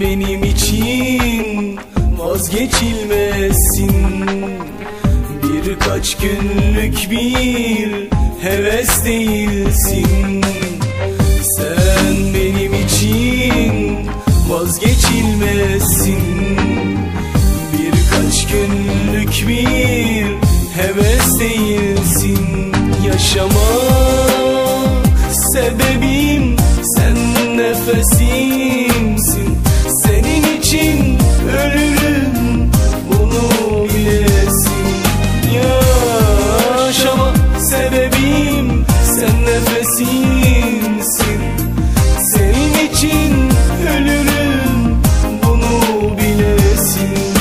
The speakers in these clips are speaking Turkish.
benim için vazgeçilmezsin. Birkaç günlük bir heves değilsin. Sen benim için vazgeçilmezsin. Birkaç günlük bir heves değilsin. Yaşama sebebim sen nefesin ölürüm bunu bilesin Yaşama sebebim sen nefesimsin. Senin için ölürüm bunu bilesin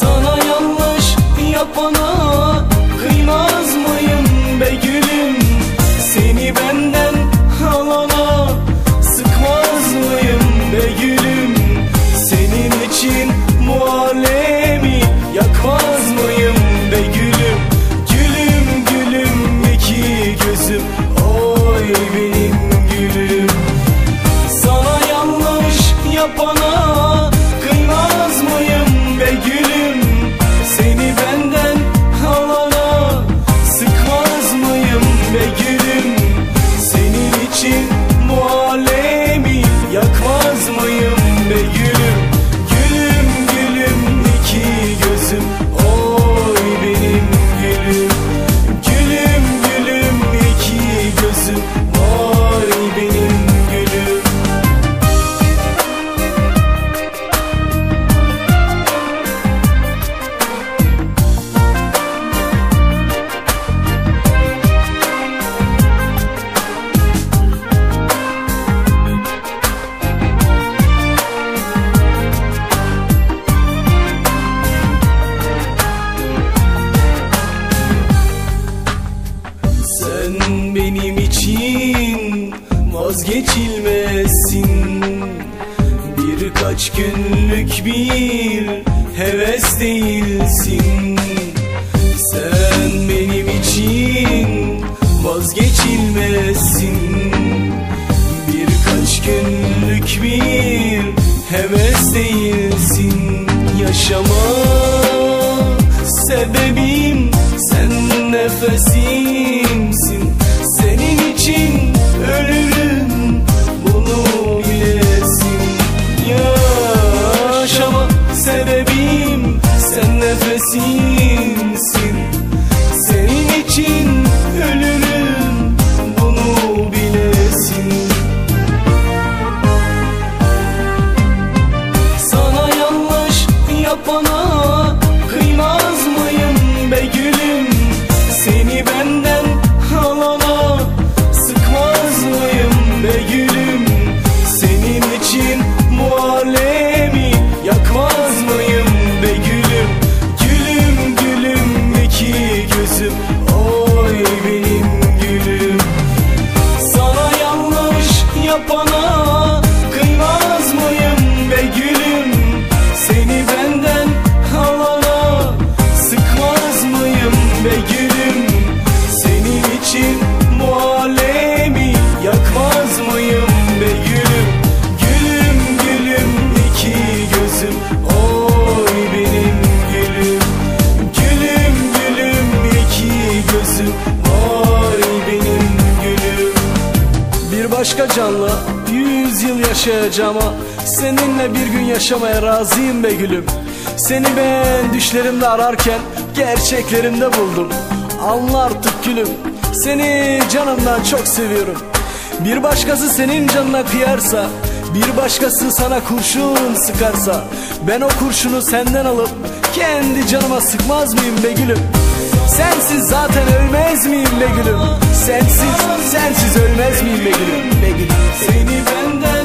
Sana yanlış yapana Oh, baby. Vazgeçilmezsin. Birkaç günlük bir heves değilsin. Sen benim için vazgeçilmezsin. Birkaç günlük bir heves değilsin. Yaşama kıymaz mıyım be gülüm? Seni benden başka canlı yüz yıl yaşayacağıma Seninle bir gün yaşamaya razıyım be gülüm. Seni ben düşlerimde ararken gerçeklerimde buldum. Anla artık gülüm Seni canımdan çok seviyorum. Bir başkası senin canına kıyarsa Bir başkası sana kurşun sıkarsa Ben o kurşunu senden alıp kendi canıma sıkmaz mıyım be gülüm Sensiz zaten ölmez miyim be gülüm? Sensiz, sensiz ölmez miyim be gülüm? Be gülüm. Seni benden